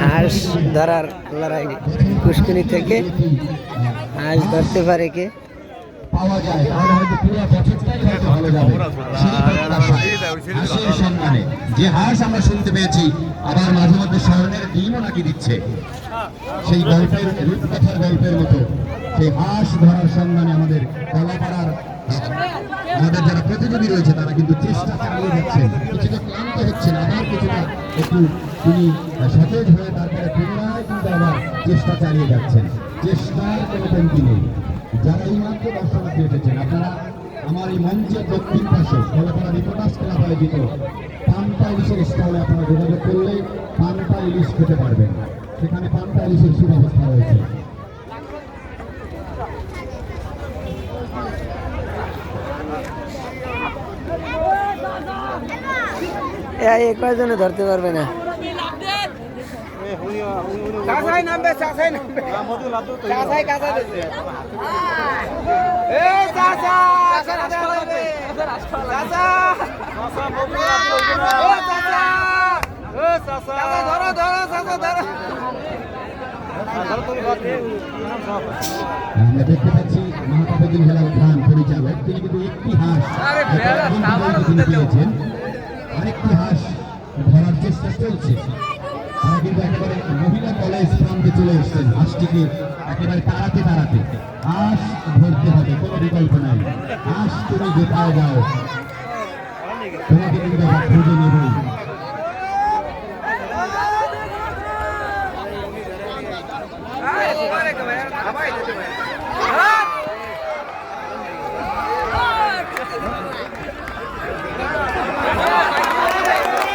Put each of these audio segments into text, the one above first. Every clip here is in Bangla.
হাঁস ধরার লড়াই পুষ্করি থেকে হাঁস ধরতে পারে কে? যে হাঁস আমরা শুনতে পেয়েছি, আবার মাঝে মধ্যে স্বর্ণের নাকি দিচ্ছে। সেই গল্পের রূপকথার গল্পের মতো সেই হাঁস ধরার সম্মানে আমাদের কলাপাড়ার আমাদের যারা প্রতিযোগী রয়েছে, তারা কিন্তু চেষ্টা চালিয়ে যাচ্ছেন কিছুটা ক্লান্ত হচ্ছেন, আবার কিছুটা একটু তিনি সতেজ হয়ে তারপরে পুনরায় কিন্তু আবার চেষ্টা চালিয়ে যাচ্ছেন। চেষ্টার কোনো কমতি নেই যারা এই মাত্র দর্শনার্থী এসেছেন, আপনারা আমার এই মঞ্চের দক্ষিণ পাশে কলাপাড়া রিপোর্টার্স ক্লাব আয়োজিত পান্তা ইলিশের স্টলে আপনারা যোগাযোগ করলে পান্তা ইলিশ খেতে পারবেন। সেখানে পান্তা ইলিশের সুব্যবস্থা রয়েছে। চাষা ও চাষা ও চাষা ধরো ধরো ধরো। আমরা দেখতে পাচ্ছি মহাপাপদিন হেলাল খান পরিচালক। তিনি কিন্তু একটি হাঁস। আরেকটি হাঁস ধরার চেষ্টা চলছে। একেবারে মহিলা কলেজ প্রান্তে চলে এসছেন। হাঁসটিকে একেবারে তাড়াতে তাড়াতে। হাঁস ধরতে হবে, কোনো বিকল্প নাই। হাঁস তুমি কোথায় যাও তোমাকে কিন্তু খুঁজে নেবই কলকাতার আওয়াজ পাচ্ছি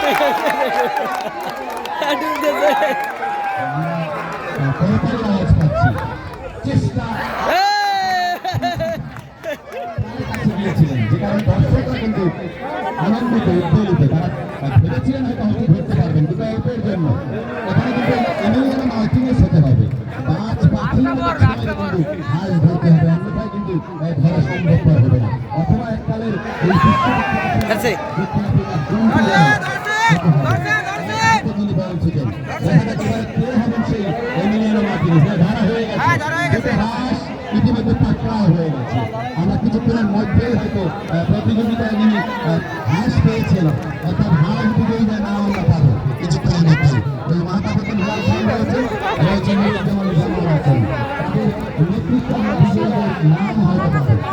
চেষ্টা কাছে গিয়েছিলেন যে কারণে দর্শকরা কিন্তু আনন্দিত উদ্বেলিত তারা ভেবেছিলেন হয়তো হয়তো ধরতে পারবেন কিন্তু অল্পের জন্য এখানে কিন্তু এমিলিয়ানো মার্টিনেস হতে হবে পাঁচ পাখি কিন্তু হাঁস ধরতে হবে অন্যথায় কিন্তু ধরা সম্ভবপর হবে না অথবা এককালের এই আছে। তিনি বলছিলেন দেখা যাচ্ছে কে হবেন সেই এমিলিয়ানো মার্টিনেস না, হয়ে ধরা হয়ে গেছে। ইতিমধ্যে পাকড়াও হয়ে গেছে। আমরা কিছুক্ষণের মধ্যেই হয়তো প্রতিযোগিতায় যিনি হাঁস পেয়েছেন অর্থাৎ হাঁস বিজয়ীদের নাম আমরা পাবো। কিছুক্ষণের মধ্যেই। ওই মাতাপতন হওয়ার রয়েছে